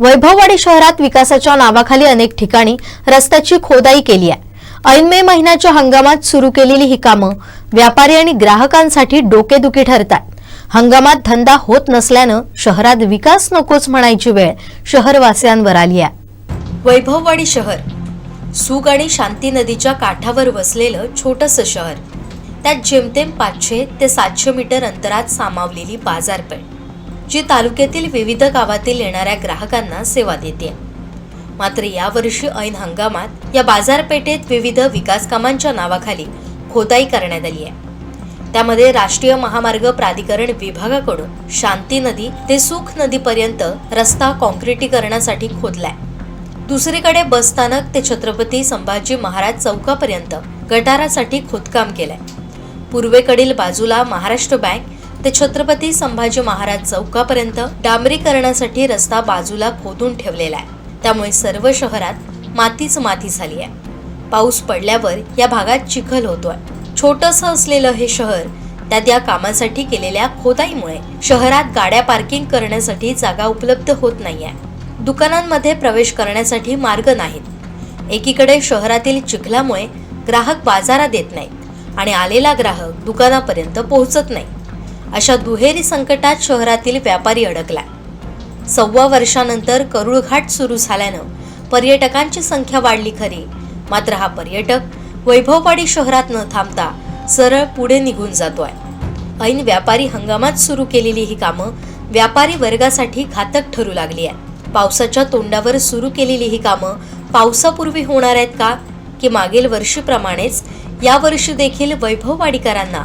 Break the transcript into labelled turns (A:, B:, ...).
A: वैभववाडी शहरात विकासाच्या नावाखाली अनेक ठिकाणी रस्त्याची खोदाई केली आहे. ऐन मे महिन्याच्या हंगामात सुरू केलेली ही कामं व्यापारी आणि ग्राहकांसाठी डोकेदुखी ठरतात हंगामात धंदा होत नसल्यानं शहरात विकास नकोच म्हणायची वेळ शहरवासियांवर आली आहे. वैभववाडी शहर सुग आणि शांती नदीच्या काठावर वसलेलं छोटंसं शहर. त्यात जेमतेम पाचशे ते सातशे मीटर अंतरात सामावलेली बाजारपेठ. जी तालुक्यातील विविध गावातील येणाऱ्या ग्राहकांना सेवा देते. मात्र यावर्षी ऐन हंगामात या बाजारपेठेत विविध विकास कामांच्या नावाखाली खोदाई करण्यात आली आहे. त्यामध्ये राष्ट्रीय महामार्ग प्राधिकरण विभागाकडून शांती नदी ते सुख नदीपर्यंत रस्ता कॉन्क्रिटीकरणासाठी खोदलाय. दुसरीकडे बसस्थानक ते छत्रपती संभाजी महाराज चौकापर्यंत गटारासाठी खोदकाम केलंय. पूर्वेकडील बाजूला महाराष्ट्र बँक ते छत्रपती संभाजी महाराज चौकापर्यंत डांबरीकरणासाठी रस्ता बाजूला खोदून ठेवलेला आहे. त्यामुळे सर्व शहरात मातीच माती झाली आहे. पाऊस पडल्यावर या भागात चिखल होतोय. छोटंसं असलेलं हे शहर त्यात या कामासाठी केलेल्या खोदाईमुळे शहरात गाड्या पार्किंग करण्यासाठी जागा उपलब्ध होत नाहीये. दुकानांमध्ये प्रवेश करण्यासाठी मार्ग नाहीत. एकीकडे शहरातील चिखलामुळे ग्राहक बाजारात येत नाहीत आणि आलेला ग्राहक दुकानापर्यंत पोहोचत नाही. अशा दुहेरी संकटात शहरातील व्यापारी अडकला सव्वा वर्षानंतर करुळघाट सुरू झाल्यानं पर्यटकांची संख्या वाढली खरी. मात्र हा पर्यटक वैभववाडी शहरात न थांबता सरळ पुढे निघून जातोय. ऐन व्यापारी हंगामात सुरू केलेली ही कामं व्यापारी वर्गासाठी घातक ठरू लागली आहे पावसाच्या तोंडावर सुरू केलेली ही कामं पावसापूर्वी होणार आहेत का? की मागील वर्षीप्रमाणेच यावर्षी देखील वैभववाडीकरांना